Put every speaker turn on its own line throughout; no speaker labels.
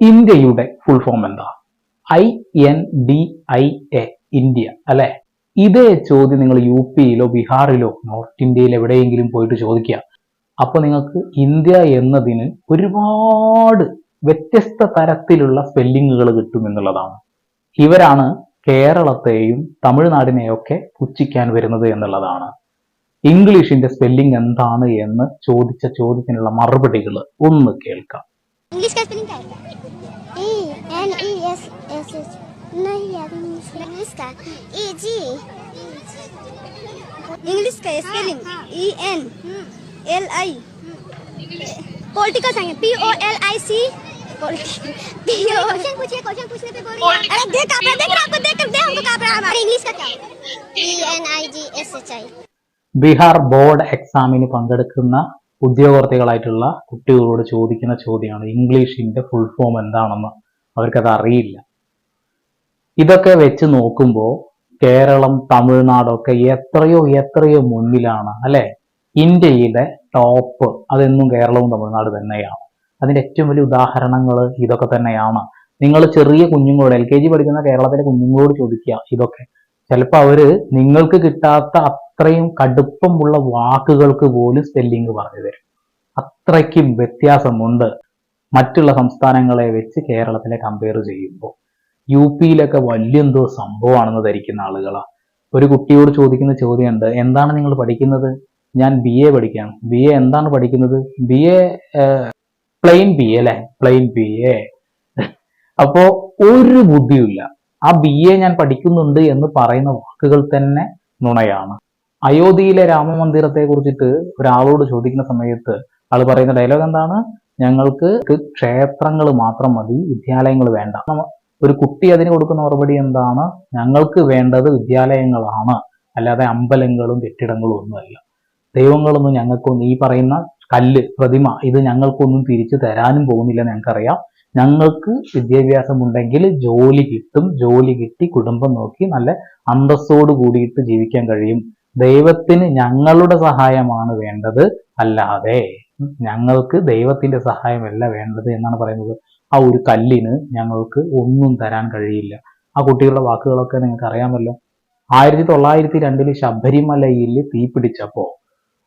ഇന്ത്യയുടെ full form എന്താ? I N D I A India അല്ലെ? ഇതേ ചോദ്യം നിങ്ങൾ യു പിയിലോ ബീഹാറിലോ നോർത്ത് ഇന്ത്യയിൽ എവിടെയെങ്കിലും പോയിട്ട് ചോദിക്കുക. അപ്പൊ നിങ്ങൾക്ക് ഇന്ത്യ എന്നതിന് ഒരുപാട് വ്യത്യസ്ത തരത്തിലുള്ള സ്പെല്ലിങ്ങുകൾ കിട്ടും എന്നുള്ളതാണ്. ഇവരാണ് കേരളത്തെയും തമിഴ്നാടിനെയൊക്കെ പുച്ഛിക്കാൻ വരുന്നത് എന്നുള്ളതാണ്. ഇംഗ്ലീഷിന്റെ സ്പെല്ലിംഗ് എന്താണ് എന്ന് ചോദിച്ച ചോദ്യത്തിനുള്ള മറുപടികൾ ഒന്ന് കേൾക്കാം.
इंग्लिश का स्पेलिंग क्या है E N E S S H नहीं यार इंग्लिश इंग्लिश का ई जी इंग्लिश का spelling E N L I political science P O L I C P O question पूछिए क्वेश्चन पूछने पे बोल रही है। अरे देख आप देख रहे आपको देख कर दे हमको कापड़ा हमारे इंग्लिश का क्या E N I G S H I
Bihar board എക്സാമിന് പങ്കെടുക്കുന്ന ഉദ്യോഗാർത്ഥികളായിട്ടുള്ള കുട്ടികളോട് ചോദിക്കുന്ന ചോദ്യമാണ് ഇംഗ്ലീഷിന്റെ ഫുൾ ഫോം എന്താണെന്ന് അവർക്കത് അറിയില്ല ഇതൊക്കെ വെച്ച് നോക്കുമ്പോൾ കേരളം തമിഴ്നാടൊക്കെ എത്രയോ എത്രയോ മുന്നിലാണ് അല്ലെ? ഇന്ത്യയിലെ ടോപ്പ് അതെന്നും കേരളവും തമിഴ്നാട് തന്നെയാണ്. അതിന്റെ ഏറ്റവും വലിയ ഉദാഹരണങ്ങൾ ഇതൊക്കെ തന്നെയാണ്. നിങ്ങൾ ചെറിയ കുഞ്ഞുങ്ങളോട് എൽ കെ ജി പഠിക്കുന്ന കേരളത്തിലെ കുഞ്ഞുങ്ങളോട് ചോദിക്കുക ഇതൊക്കെ. ചിലപ്പോൾ അവർ നിങ്ങൾക്ക് കിട്ടാത്ത അത്രയും കടുപ്പമുള്ള വാക്കുകൾക്ക് പോലും സ്പെല്ലിംഗ് പറഞ്ഞു തരും. അത്രയ്ക്കും വ്യത്യാസമുണ്ട് മറ്റുള്ള സംസ്ഥാനങ്ങളെ വെച്ച് കേരളത്തിനെ കമ്പയർ ചെയ്യുമ്പോൾ. യു പിയിലൊക്കെ വലിയെന്തോ സംഭവമാണെന്ന് ധരിക്കുന്ന ആളുകളാണ് ഒരു കുട്ടിയോട് ചോദിക്കുന്ന ചോദ്യമുണ്ട് എന്താണ് നിങ്ങൾ പഠിക്കുന്നത്? ഞാൻ ബി എ പഠിക്കാം. ബി എ എന്താണ് പഠിക്കുന്നത്? B A plain B A അല്ലേ? പ്ലെയിൻ ബി എ അപ്പോ ഒരു ബുദ്ധിയില്ല ആ ബി എ ഞാൻ പഠിക്കുന്നുണ്ട് എന്ന് പറയുന്ന വാക്കുകൾ തന്നെ നുണയാണ്. അയോധ്യയിലെ രാമമന്ദിരത്തെ കുറിച്ചിട്ട് ഒരാളോട് ചോദിക്കുന്ന സമയത്ത് ആൾ പറയുന്ന ഡയലോഗ് എന്താണ്? ഞങ്ങൾക്ക് ക്ഷേത്രങ്ങൾ മാത്രം മതി വിദ്യാലയങ്ങൾ വേണ്ട. ഒരു കുട്ടി അതിന് കൊടുക്കുന്ന മറുപടി എന്താണ്? ഞങ്ങൾക്ക് വേണ്ടത് വിദ്യാലയങ്ങളാണ്. അല്ലാതെ അമ്പലങ്ങളും കെട്ടിടങ്ങളും ഒന്നുമല്ല ദൈവങ്ങളൊന്നും ഞങ്ങൾക്കൊന്നും ഈ പറയുന്ന കല്ല് പ്രതിമ ഇത് ഞങ്ങൾക്കൊന്നും തിരിച്ചു തരാനും പോകുന്നില്ല ഞങ്ങൾക്കറിയാം. ഞങ്ങൾക്ക് വിദ്യാഭ്യാസം ഉണ്ടെങ്കിൽ ജോലി കിട്ടും ജോലി കിട്ടി കുടുംബം നോക്കി നല്ല അന്തസ്സോട് കൂടിയിട്ട് ജീവിക്കാൻ കഴിയും. ദൈവത്തിന് ഞങ്ങളുടെ സഹായമാണ് വേണ്ടത് അല്ലാതെ ഞങ്ങൾക്ക് ദൈവത്തിന്റെ സഹായമല്ല വേണ്ടത് എന്നാണ് പറയുന്നത്. ആ ഒരു കല്ലിന് ഞങ്ങൾക്ക് ഒന്നും തരാൻ കഴിയില്ല. ആ കുട്ടികളുടെ വാക്കുകളൊക്കെ നിങ്ങൾക്ക് അറിയാമല്ലോ. ആയിരത്തി തൊള്ളായിരത്തി രണ്ടിൽ ശബരിമലയിൽ തീ പിടിച്ചപ്പോ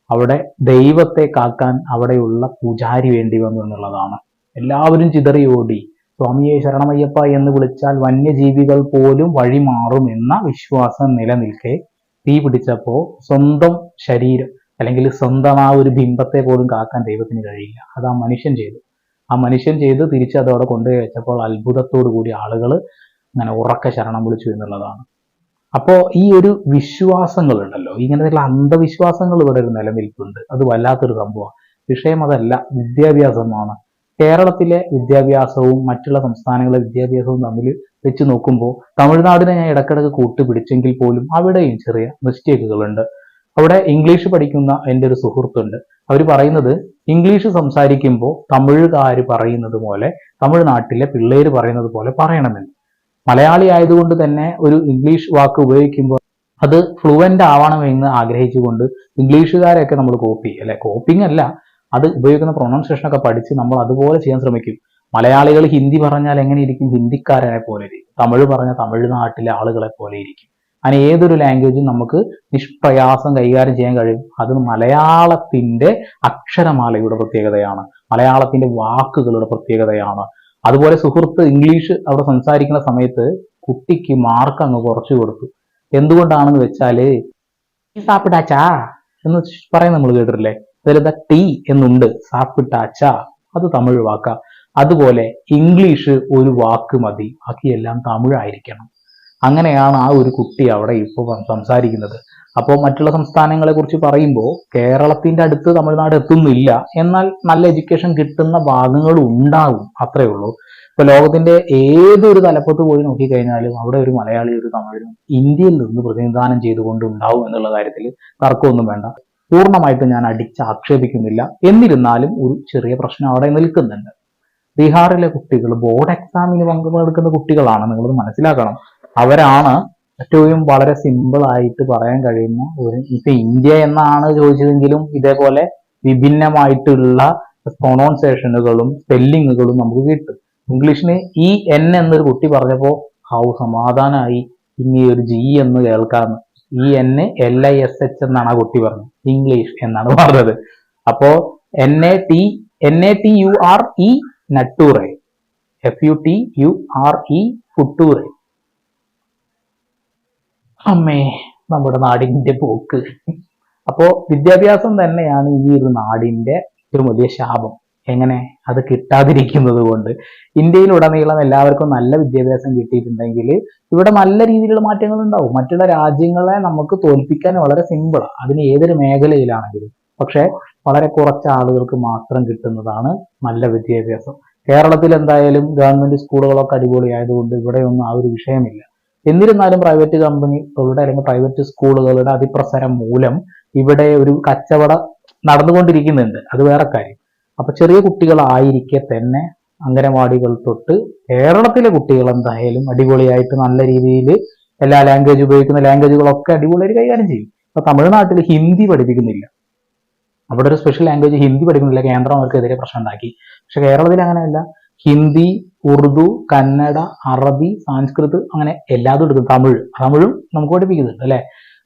അവിടെ ദൈവത്തെ കാക്കാൻ അവിടെയുള്ള പൂജാരി വേണ്ടി വന്നു എന്നുള്ളതാണ്. എല്ലാവരും ചിതറി ഓടി. സ്വാമിയെ ശരണമയ്യപ്പ എന്ന് വിളിച്ചാൽ വന്യജീവികൾ പോലും വഴിമാറും എന്ന വിശ്വാസം നിലനിൽക്കെ തീ പിടിച്ചപ്പോൾ സ്വന്തം ശരീരം അല്ലെങ്കിൽ സ്വന്തം ആ ഒരു ബിംബത്തെ പോലും കാക്കാൻ ദൈവത്തിന് കഴിയില്ല. അത് ആ മനുഷ്യൻ ചെയ്തു. ആ മനുഷ്യൻ ചെയ്ത് തിരിച്ച് അതവിടെ കൊണ്ടുപോയി വെച്ചപ്പോൾ അത്ഭുതത്തോടു കൂടി ആളുകൾ അങ്ങനെ ഉറക്ക ശരണം വിളിച്ചു എന്നുള്ളതാണ്. അപ്പോൾ ഈ ഒരു വിശ്വാസങ്ങൾ ഉണ്ടല്ലോ ഇങ്ങനത്തെയുള്ള അന്ധവിശ്വാസങ്ങൾ ഇവിടെ ഒരു നിലനിൽപ്പുണ്ട്. അത് വല്ലാത്തൊരു സംഭവമാണ്. വിഷയം അതല്ല വിദ്യാഭ്യാസമാണ്. കേരളത്തിലെ വിദ്യാഭ്യാസവും മറ്റുള്ള സംസ്ഥാനങ്ങളിലെ വിദ്യാഭ്യാസവും തമ്മിൽ വെച്ച് നോക്കുമ്പോൾ തമിഴ്നാടിനെ ഞാൻ ഇടക്കിടക്ക് കൂട്ടുപിടിച്ചെങ്കിൽ പോലും അവിടെയും ചെറിയ മിസ്റ്റേക്കുകളുണ്ട് അവിടെ ഇംഗ്ലീഷ് പഠിക്കുന്ന എന്റെ ഒരു സുഹൃത്തുണ്ട്. അവർ പറയുന്നത് ഇംഗ്ലീഷ് സംസാരിക്കുമ്പോൾ തമിഴുകാർ പറയുന്നത് പോലെ തമിഴ്നാട്ടിലെ പിള്ളേർ പറയുന്നത് പോലെ പറയണമെന്ന്. മലയാളി ആയതുകൊണ്ട് തന്നെ ഒരു ഇംഗ്ലീഷ് വാക്ക് ഉപയോഗിക്കുമ്പോൾ അത് ഫ്ലുവന്റ് ആവണമെന്ന് ആഗ്രഹിച്ചുകൊണ്ട് ഇംഗ്ലീഷുകാരെയൊക്കെ നമ്മൾ കോപ്പി അല്ലെ കോപ്പിംഗ് അല്ല അത് ഉപയോഗിക്കുന്ന പ്രൊണൗൺസിയേഷൻ ഒക്കെ പഠിച്ച് നമ്മൾ അതുപോലെ ചെയ്യാൻ ശ്രമിക്കും. മലയാളികൾ ഹിന്ദി പറഞ്ഞാൽ എങ്ങനെ ഇരിക്കും ഹിന്ദിക്കാരനെ പോലെ ഇരിക്കും. തമിഴ് പറഞ്ഞ തമിഴ്നാട്ടിലെ ആളുകളെ പോലെ ഇരിക്കും. അങ്ങനെ ഏതൊരു ലാംഗ്വേജും നമുക്ക് നിഷ്പ്രയാസം കൈകാര്യം ചെയ്യാൻ കഴിയും. അത് മലയാളത്തിന്റെ അക്ഷരമാലയുടെ പ്രത്യേകതയാണ്. മലയാളത്തിന്റെ വാക്കുകളുടെ പ്രത്യേകതയാണ്. അതുപോലെ സുഹൃത്ത് ഇംഗ്ലീഷ് അവിടെ സംസാരിക്കുന്ന സമയത്ത് കുട്ടിക്ക് മാർക്ക് അങ്ങ് കുറച്ചു കൊടുത്തു. എന്തുകൊണ്ടാണെന്ന് വെച്ചാൽ "ഈ സാപ്പിടാച്ചാ? എന്ന് പറയും നമ്മൾ കേട്ടിട്ടില്ലേ? അതിലെന്താ ടീ എന്നുണ്ട് സാപ്പിട്ടാച്ച അത് തമിഴ് വാക്ക. അതുപോലെ ഇംഗ്ലീഷ് ഒരു വാക്ക് മതി ബാക്കിയെല്ലാം തമിഴായിരിക്കണം. അങ്ങനെയാണ് ആ ഒരു കുട്ടി അവിടെ ഇപ്പോൾ സംസാരിക്കുന്നത്. അപ്പോൾ മറ്റുള്ള സംസ്ഥാനങ്ങളെ കുറിച്ച് പറയുമ്പോൾ കേരളത്തിന്റെ അടുത്ത് തമിഴ്നാട് എത്തുന്നില്ല. എന്നാൽ നല്ല എഡ്യൂക്കേഷൻ കിട്ടുന്ന ഭാഗങ്ങൾ ഉണ്ടാകും അത്രയേ ഉള്ളൂ. ഇപ്പൊ ലോകത്തിന്റെ ഏതൊരു തലപ്പത്ത് പോയി നോക്കിക്കഴിഞ്ഞാലും അവിടെ ഒരു മലയാളി ഒരു തമിഴും ഇന്ത്യയിൽ നിന്ന് പ്രതിനിധാനം ചെയ്തുകൊണ്ട് ഉണ്ടാവും എന്നുള്ള കാര്യത്തിൽ തർക്കമൊന്നും വേണ്ട. പൂർണമായിട്ട് ഞാൻ അടിച്ച് ആക്ഷേപിക്കുന്നില്ല. എന്നിരുന്നാലും ഒരു ചെറിയ പ്രശ്നം അവിടെ നിൽക്കുന്നുണ്ട്. ബീഹാറിലെ കുട്ടികൾ ബോർഡ് എക്സാമിന് പങ്കെടുക്കുന്ന കുട്ടികളാണ് നിങ്ങളത് മനസ്സിലാക്കണം. അവരാണ് ഏറ്റവും വളരെ സിമ്പിൾ ആയിട്ട് പറയാൻ കഴിയുന്ന ഒരു ഇപ്പൊ ഇന്ത്യ എന്നാണ് ചോദിച്ചതെങ്കിലും ഇതേപോലെ വിഭിന്നമായിട്ടുള്ള പ്രൊണൗൺസേഷനുകളും സ്പെല്ലിങ്ങുകളും നമുക്ക് കിട്ടും. ഇംഗ്ലീഷിന് ഈ എൻ എന്നൊരു കുട്ടി പറഞ്ഞപ്പോ ഹൗ സമാധാനമായി ഇനി ഒരു ജി എന്ന് കേൾക്കാന്ന്. E N L I S H എന്നാണ് ആ കുട്ടി പറഞ്ഞത്. ഇംഗ്ലീഷ് എന്നാണ് പറഞ്ഞത്. അപ്പോ N A T N A T U R E nature F U T U R E future അമ്മേ നമ്മുടെ നാടിന്റെ പോക്ക്. അപ്പോ വിദ്യാഭ്യാസം തന്നെയാണ് ഈ ഒരു നാടിന്റെ ഏറ്റവും വലിയ ശാപം. എങ്ങനെ അത് കിട്ടാതിരിക്കുന്നത് കൊണ്ട്. ഇന്ത്യയിലുടനീളം എല്ലാവർക്കും നല്ല വിദ്യാഭ്യാസം കിട്ടിയിട്ടുണ്ടെങ്കിൽ ഇവിടെ നല്ല രീതിയിലുള്ള മാറ്റങ്ങൾ ഉണ്ടാവും. മറ്റുള്ള രാജ്യങ്ങളെ നമുക്ക് തോൽപ്പിക്കാൻ വളരെ സിമ്പിളാണ് അതിന് ഏതൊരു മേഖലയിലാണെങ്കിലും. പക്ഷെ വളരെ കുറച്ച് ആളുകൾക്ക് മാത്രം കിട്ടുന്നതാണ് നല്ല വിദ്യാഭ്യാസം. കേരളത്തിൽ എന്തായാലും ഗവൺമെന്റ് സ്കൂളുകളൊക്കെ അടിപൊളിയായതുകൊണ്ട് ഇവിടെയൊന്നും ആ ഒരു വിഷയമില്ല. എന്നിരുന്നാലും പ്രൈവറ്റ് കമ്പനികളുടെ അല്ലെങ്കിൽ പ്രൈവറ്റ് സ്കൂളുകളുടെ അതിപ്രസരം മൂലം ഇവിടെ ഒരു കച്ചവടം നടന്നുകൊണ്ടിരിക്കുന്നുണ്ട്. അത് വേറെ കാര്യം. അപ്പൊ ചെറിയ കുട്ടികളായിരിക്കെ തന്നെ അംഗനവാടികൾ തൊട്ട് കേരളത്തിലെ കുട്ടികൾ എന്തായാലും അടിപൊളിയായിട്ട് നല്ല രീതിയിൽ എല്ലാ ലാംഗ്വേജ് ഉപയോഗിക്കുന്ന ലാംഗ്വേജുകളൊക്കെ അടിപൊളിയായിട്ട് കൈകാര്യം ചെയ്യും. ഇപ്പൊ തമിഴ്നാട്ടിൽ ഹിന്ദി പഠിപ്പിക്കുന്നില്ല. അവിടെ ഒരു സ്പെഷ്യൽ ലാംഗ്വേജ് ഹിന്ദി പഠിക്കുന്നില്ല. കേന്ദ്രം അവർക്കെതിരെ പ്രശ്നം ഉണ്ടാക്കി. പക്ഷെ കേരളത്തിൽ അങ്ങനെയല്ല. ഹിന്ദി ഉറുദു കന്നഡ അറബി സാൻസ്കൃത് അങ്ങനെ എല്ലാതും എടുക്കും. തമിഴ്. തമിഴും നമുക്ക് പഠിപ്പിക്കുന്നുണ്ട് അല്ലെ?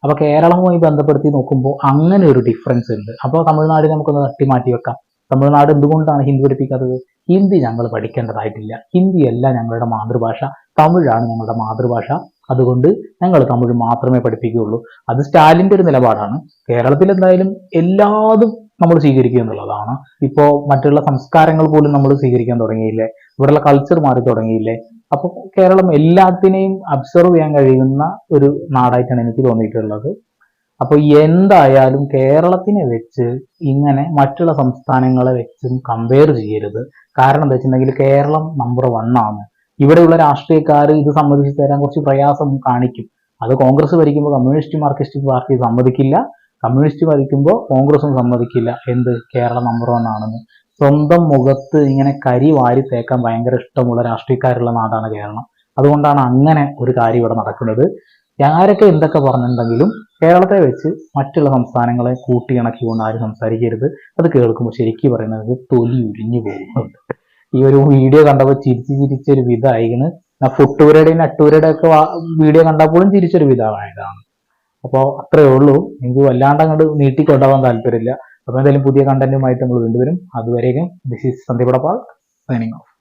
അപ്പൊ കേരളവുമായി ബന്ധപ്പെടുത്തി നോക്കുമ്പോൾ അങ്ങനെ ഒരു ഡിഫറൻസ് ഉണ്ട്. അപ്പോൾ തമിഴ്നാട് നമുക്കൊന്ന് തട്ടി മാറ്റി വെക്കാം. തമിഴ്നാട് എന്തുകൊണ്ടാണ് ഹിന്ദി പഠിപ്പിക്കാത്തത്? ഹിന്ദി ഞങ്ങൾ പഠിക്കേണ്ടതായിട്ടില്ല. ഹിന്ദിയല്ല ഞങ്ങളുടെ മാതൃഭാഷ. തമിഴാണ് ഞങ്ങളുടെ മാതൃഭാഷ. അതുകൊണ്ട് ഞങ്ങൾ തമിഴ് മാത്രമേ പഠിപ്പിക്കുകയുള്ളൂ. അത് സ്റ്റാലിന്റെ ഒരു നിലപാടാണ്. കേരളത്തിൽ എന്തായാലും എല്ലാതും നമ്മൾ സ്വീകരിക്കുക എന്നുള്ളതാണ്. ഇപ്പോൾ മറ്റുള്ള സംസ്കാരങ്ങൾ പോലും നമ്മൾ സ്വീകരിക്കാൻ തുടങ്ങിയില്ലേ? ഇവിടെയുള്ള കൾച്ചർ മാറി തുടങ്ങിയില്ലേ? അപ്പോൾ കേരളം എല്ലാത്തിനെയും അബ്സർവ് ചെയ്യാൻ കഴിയുന്ന ഒരു നാടായിട്ടാണ് എനിക്ക് തോന്നിയിട്ടുള്ളത്. അപ്പൊ എന്തായാലും കേരളത്തിനെ വെച്ച് ഇങ്ങനെ മറ്റുള്ള സംസ്ഥാനങ്ങളെ വെച്ചും കമ്പയർ ചെയ്യരുത്. കാരണം എന്താ വെച്ചിട്ടുണ്ടെങ്കിൽ കേരളം നമ്പർ വൺ ആണ്. ഇവിടെയുള്ള രാഷ്ട്രീയക്കാർ ഇത് സമ്മതിച്ചു തരാൻ കുറച്ച് പ്രയാസം കാണിക്കും. അത് കോൺഗ്രസ് ഭരിക്കുമ്പോൾ കമ്മ്യൂണിസ്റ്റ് മാർക്സിസ്റ്റ് പാർട്ടി സമ്മതിക്കില്ല. കമ്മ്യൂണിസ്റ്റ് ഭരിക്കുമ്പോൾ കോൺഗ്രസും സമ്മതിക്കില്ല. എന്ത്? കേരളം നമ്പർ വൺ ആണെന്ന്. സ്വന്തം മുഖത്ത് ഇങ്ങനെ കരി വാരി തേക്കാൻ ഭയങ്കര ഇഷ്ടമുള്ള രാഷ്ട്രീയക്കാരുള്ള നാടാണ് കേരളം. അതുകൊണ്ടാണ് അങ്ങനെ ഒരു കാര്യം ഇവിടെ നടക്കുന്നത്. ആരൊക്കെ എന്തൊക്കെ പറഞ്ഞിട്ടുണ്ടെങ്കിലും കേരളത്തെ വെച്ച് മറ്റുള്ള സംസ്ഥാനങ്ങളെ കൂട്ടിയിണക്കിക്കൊണ്ട് ആരും സംസാരിക്കരുത്. അത് കേൾക്കുമ്പോൾ ശരിക്കും പറയുന്നത് തൊലി ഉരിഞ്ഞു പോകുന്നുണ്ട്. ഈ ഒരു വീഡിയോ കണ്ടപ്പോൾ ചിരിച്ച് ചിരിച്ചൊരു വിധമായിന് ഫുട്ടൂരയുടെയും നട്ടൂരയുടെ ഒക്കെ വീഡിയോ കണ്ടപ്പോഴും ചിരിച്ചൊരു വിധമായതാണ് അപ്പോൾ അത്രേ ഉള്ളൂ. എനിക്ക് വല്ലാണ്ട് അങ്ങോട്ട് നീട്ടിക്കൊണ്ടാവാൻ താല്പര്യമില്ല. അപ്പോൾ എന്തായാലും പുതിയ കണ്ടന്റുമായിട്ട് നമ്മൾ വീണ്ടും വരും. അതുവരെയും this is Sandeep signing off